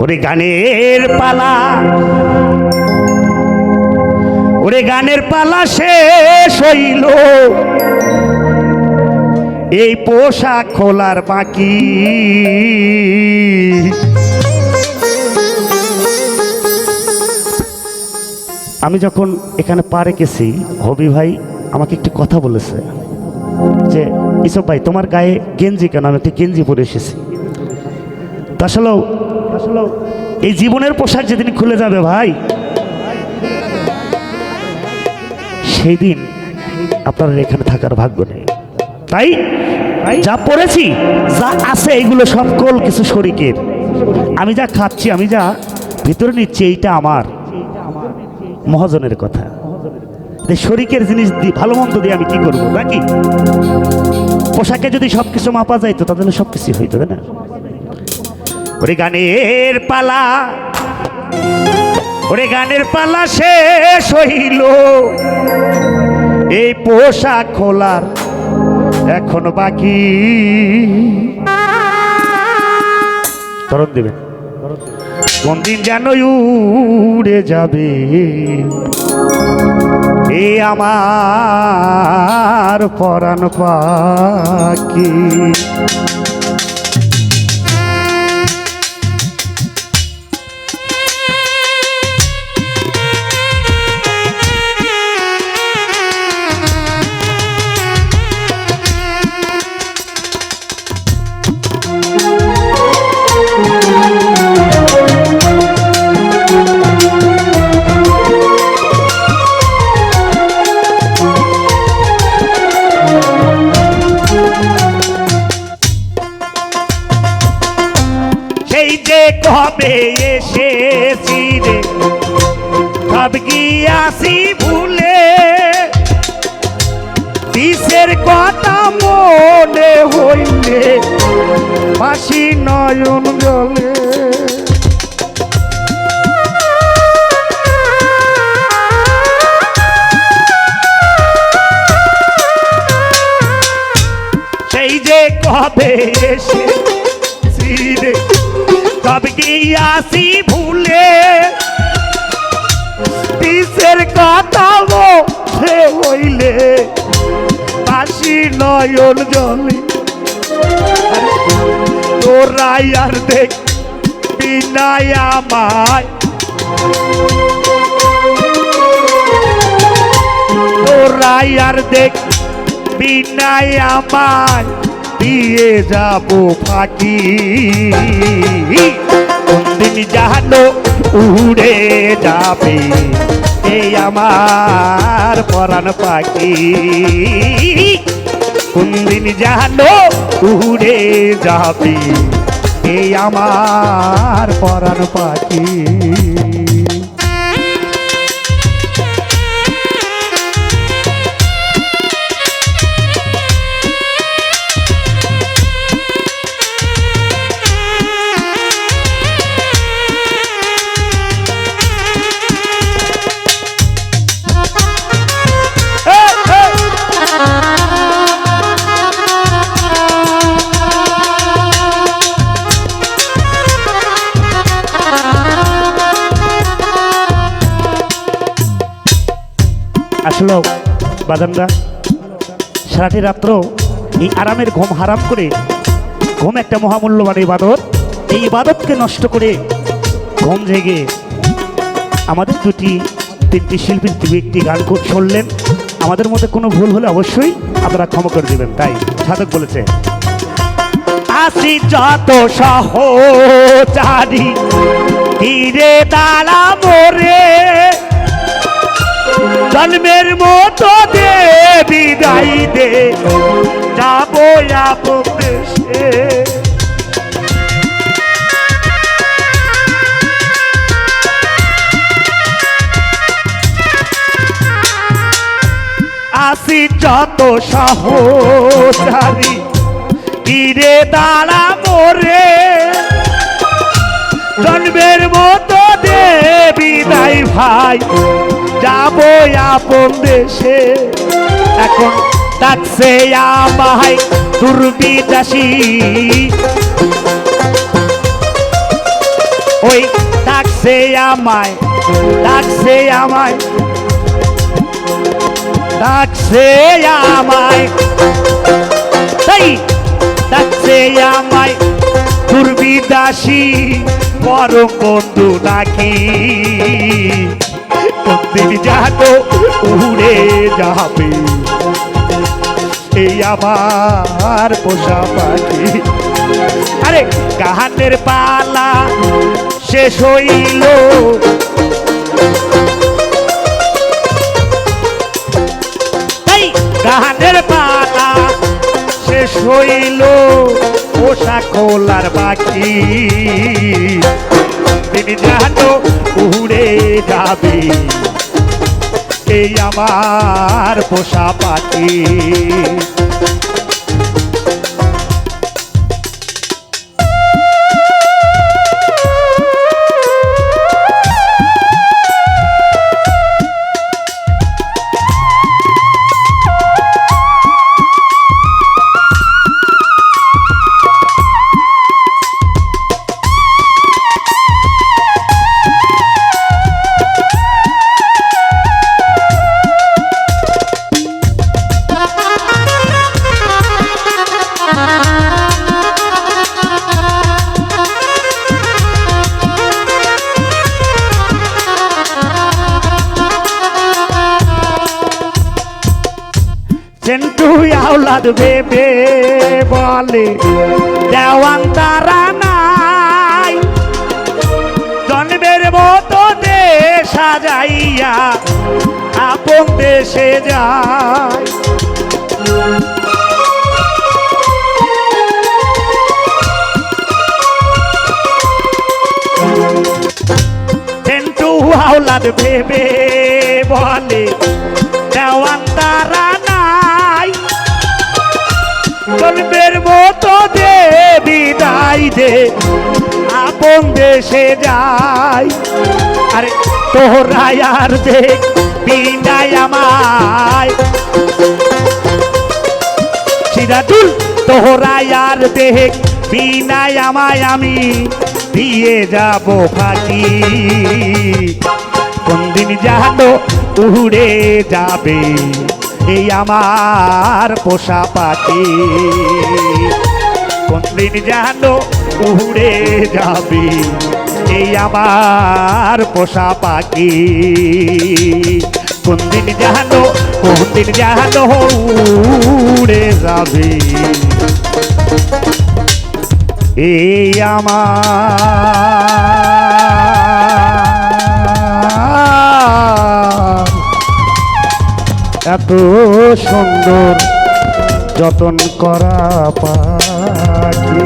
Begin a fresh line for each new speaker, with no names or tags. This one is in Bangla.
ওরে গানের পালা। ওরে গানের পালা শেষ হইল। এই পোশাক খোলার বাকি। আমি যখন এখানে পা রেখেছি হবি ভাই আমাকে একটি কথা বলেছে যে, ইসব ভাই, তোমার গায়ে গেঞ্জি কেন? আমি একটি গেঞ্জি পরে এসেছি। তা আসলেও এই জীবনের পোশাক যেদিন খুলে যাবে ভাই সেই দিন আপনার এখানে থাকার ভাগ্য নেই। তাই যা পড়েছি যা আছে এইগুলো সকল কিছু শরিকের। আমি যা খাচ্ছি আমি যা ভিতরে নিচ্ছি এইটা আমার। মহাজনের কথা। শরিকের জিনিস দিয়ে ভালো মন্দ দিয়ে আমি কি করব নাকি? পোশাকে যদি সব কিছু মাপা যাইতো তাহলে সব কিছু হইতো তাই না? ওরে গানের পালা, ওরে গানের পালা শেষ হইল। এই পোশাক খোলার এখনও বাকি। দেবেন কোন দিন যেন উড়ে যাবে। এ আমার পরাণ পাখি। গিয়াছি ভুলে। বিষের কথা মনে হইলে? ফাঁসি নয়ন জলে। সেই যে কবে এসেছি রে সব গিয়াছি ভুলে? বিষের কথা মনে হইলে বাসি নয়ন জলে তোরাই আর দেখ বিনায় আমায়। তোরাই আর দেখ বিনায় আমায়। দিয়ে যাব ফাঁকি। কোনদিন জানো উড়ে যাবে। এই আমার পরাণ পাখি। কোনদিন জানো উড়ে যাবে। এই আমার পরাণ পাখি। আসলেও বাদামরা সারাটি রাত্র এই আরামের ঘুম হারাম করে, ঘুম একটা মহামূল্যবান ইবাদত। এই ইবাদতকে নষ্ট করে ঘুম জেগে আমাদের দুটি, তিনটি শিল্পী দুই একটি গান খুব শুনলেন। আমাদের মধ্যে কোনো ভুল হলে অবশ্যই আপনারা ক্ষমা করে দেবেন। তাই সাধক বলেছে, আসি যত সহচারী ধীরে দাঁড়া মোরে জন্মের মতো দে বিদায় দে যাব আপন আসি যত সহচারী তীরে দাঁড়া মোরে জন্মের মতো দে বিদায় ভাই যাব আপন দেশে। এখন ডাকছে আমায় দুর্বিদাসী ওই ডাকছে আমায় ডাকছে আমায় ডাকছে আমায়। তাই ডাকছে আমায় দুর্বিদাসী পরম বন্ধু নাকি? কোনদিন জানো উড়ে যাবে। এই আমার পোষা পাখি। আরে গাহানের পালা শেষ হইল। গাহানের পালা শেষ হইল। পোষা খোলার বাকি তিনি জানো উড়ে যাবে। আমার পোষা পাখি। আওলাদ বেবে বলে দেওয়ান তারা নাই। জন্মের মতো সাজাইয়া আপন দেশে যায়। আওলাদ ভেবে দেশে যাই। আরে তোরা আর দেখ বিদায় আমায়। সিরাজুল আর দেখ বিনায় আমায় আমি দিয়ে যাব ফাঁকি। কোনদিন জানো উড়ে যাবে, এই আমার পোষা পাখি। কোনদিন জানো উড়ে যাবি? এই আমার পোষা পাখি। কোনদিন জানো কোনদিন জানো উড়ে যাবি? এই আমার এত সুন্দর যতন করা পাখি।